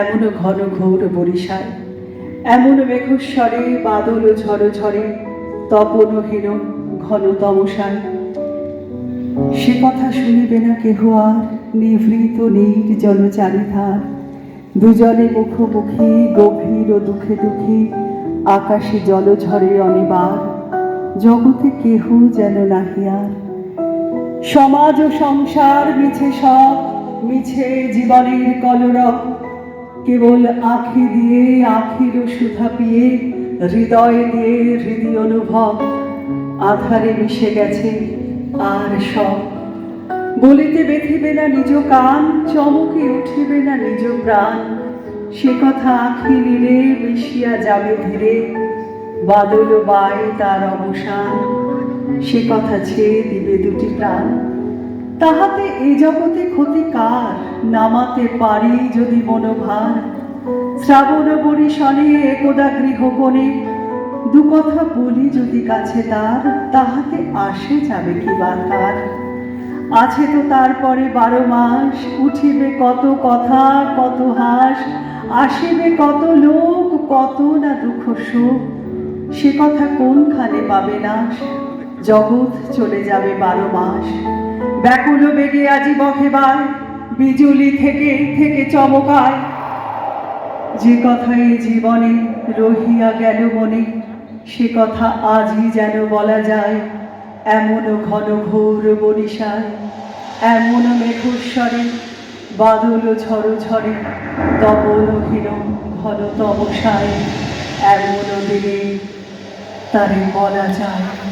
এমন ঘন ঘোর বরিশায় এমন মেঘস্বরে, বাদল ঝড় ঝরে তপনহীন ঘন তমসায় সে কথা শুনিবে না কেহ আর, নিভৃত নীর জলচারিধার দুজনে মুখোমুখি, গভীর ও দুঃখে দুঃখী, আকাশে জল ঝরে অনিবার। জগতে কেহ যেন নাহিয়ার সমাজ ও সংসার মিছে সব, মিছে জীবনের কলরব। কেবল আখি দিয়ে আখির সুধা পিয়ে, হৃদয় দিয়ে হৃদয় অনুভব, আধারে মিশে গেছে আর সব। বলিতে বেঁধিবে না নিজ কান, চমকে উঠিবে না নিজ প্রাণ। সে কথা আখি নিলে মিশিয়া যাবে ধীরে, বাদল বায় তার অবসান। সে কথা ছেয়ে দিবে দুটি প্রাণ। তাহাতে এ জগতে ক্ষতি কার? নামাতে পারি যদি মনোভার। শ্রাবণ বরিশনে একদা গৃহকোণে। দু কথা বলি যদি কাছে তার, তাহাতে আসে যাবে কি বারবার আছে তো তারপরে বারো মাস, উঠিবে কত কথা, কত হাস, আসিবে কত লোক, কত না দুঃখ সুখ। সে কথা কোনখানে পাবে না জগৎ চলে যাবে বারো মাস। ব্যাকুল বেগে আজি বহেবার বিজুলি থেকে থেকে চমকায়। যে কথা এই জীবনে রহিয়া গেল মনে, সে কথা আজই যেন বলা যায়। এমন ঘন ঘোর বরিশায় এমন মেঘস্বরে, বাদল ঝড় ঝরে তপনহীন ঘন তমসায় এমন দিনে তারে বলা যায়।